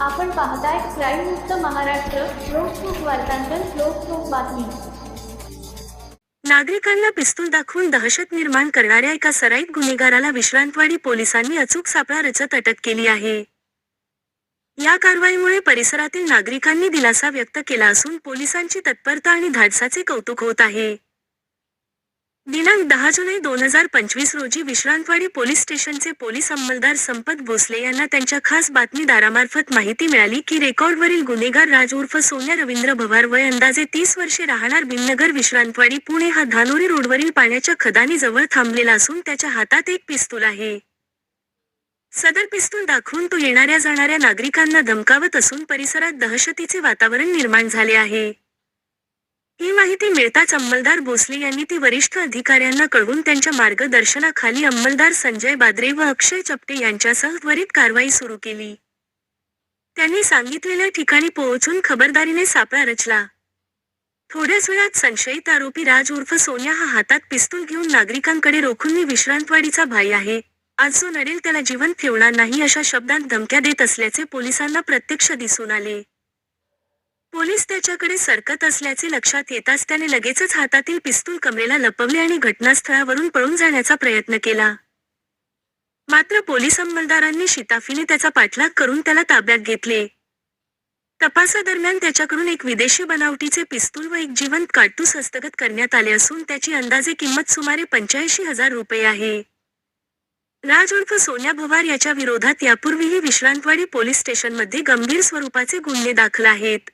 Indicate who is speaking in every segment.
Speaker 1: आपण पाहताय क्राईम मुक्त महाराष्ट्र लोकसुख वार्तांकन लोकसुख बातमी.
Speaker 2: नागरिकांना पिस्तूल दाखवून दहशत निर्माण करणाऱ्या एका सराईत गुन्हेगाराला विश्रांतवाडी पोलिसांनी अचूक सापळा रचत अटक केली आहे. या कारवाईमुळे परिसरातील नागरिकांनी दिलासा व्यक्त केला असून पोलिसांची तत्परता आणि धाडसाचे कौतुक होत आहे. दिनांक दहा जुलै दोन हजार पंचवीस रोजी विश्रांतवाडी पोलीस स्टेशनचे पोलीस अंमलदार संपत भोसले यांना त्यांच्या खास बातमीदारामार्फत माहिती मिळाली की रेकॉर्डवरील गुन्हेगार राज उर्फ सोन्या रवींद्र भवार वय अंदाजे तीस वर्षे राहणार भीमनगर विश्रांतवाडी पुणे हा धानोरी रोडवरील पाण्याच्या खदानी जवळ थांबलेला असून त्याच्या हातात एक पिस्तूल आहे. सदर पिस्तूल दाखवून तो येणाऱ्या जाणाऱ्या नागरिकांना धमकावत असून परिसरात दहशतीचे वातावरण निर्माण झाले आहे. ही माहिती मिळताच अंमलदार भोसले यांनी ती वरिष्ठ अधिकाऱ्यांना कळवून त्यांच्या मार्गदर्शनाखाली अंमलदार संजय बाद्रे व अक्षय चपटे यांच्यासह त्वरित कारवाई सुरू केली. त्यांनी सांगितलेल्या ठिकाणी पोहोचून खबरदारीने सापळा रचला. थोड्याच वेळात संशयित आरोपी राज उर्फ सोन्या हा हातात पिस्तूल घेऊन नागरिकांकडे रोखून मी विश्रांतवाडीचा भाई आहे. आज जो नडेल त्याला जीवन ठेवणार नाही अशा शब्दांत धमक्या देत असल्याचे पोलिसांना प्रत्यक्ष दिसून आले. त्याच्याकडे सरकत असल्याचे लक्षात येताच त्याने लगेचच हातातील पिस्तूल कमरेला लपवले आणि घटनास्थळावरून पळून जाण्याचा प्रयत्न केला. मात्र पोलीस अंमलदारांनी शिताफीने त्याचा पाठलाग करून त्याला ताब्यात घेतले. तपासादरम्यान त्याच्याकडून एक विदेशी बनावटीचे पिस्तूल व एक जिवंत काडतूस हस्तगत करण्यात आले असून त्याची अंदाजे किंमत सुमारे पंच्याऐंशी हजार रुपये आहे. राज उर्फ सोन्या भवार याच्या विरोधात यापूर्वीही विश्रांतवाडी पोलीस स्टेशनमध्ये गंभीर स्वरूपाचे गुन्हे दाखल आहेत.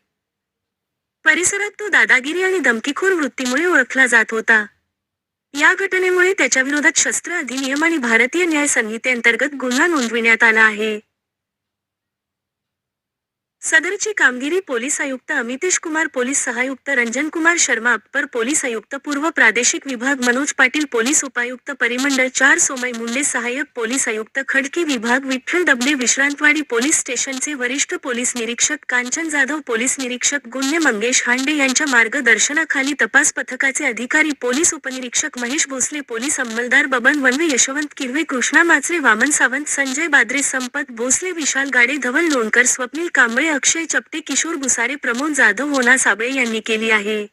Speaker 2: परिसरात तो दादागिरी आणि धमकीखोर वृत्तीमुळे ओळखला जात होता. या घटनेमुळे त्याच्या विरोधात शस्त्र अधिनियम आणि भारतीय न्याय संहितेअंतर्गत गुन्हा नोंदविण्यात आला आहे. सदरची कामगिरी पोलीस आयुक्त अमितेश कुमार पोलीस सहायुक्त रंजन कुमार शर्मा अप्पर पोलीस आयुक्त पूर्व प्रादेशिक विभाग मनोज पाटील पोलीस उपायुक्त परिमंडळ चार सोमय मुंडे सहाय्यक पोलीस आयुक्त खडकी विभाग विठ्ठल डबले विश्रांतवाडी पोलीस स्टेशनचे वरिष्ठ पोलीस निरीक्षक कांचन जाधव पोलीस निरीक्षक गुन्हे मंगेश हांडे यांच्या मार्गदर्शनाखाली तपास पथकाचे अधिकारी पोलीस उपनिरीक्षक महेश भोसले पोलीस अंमलदार बबन वनवे यशवंत किरवे कृष्णा माचरे वामन सावंत संजय बाद्रे संपत भोसले विशाल गाडे धवल लोणकर स्वप्नील कांबळे अक्षय चपटे किशोर भुसारे प्रमोद जाधव होना साबळे यांनी केली आहे.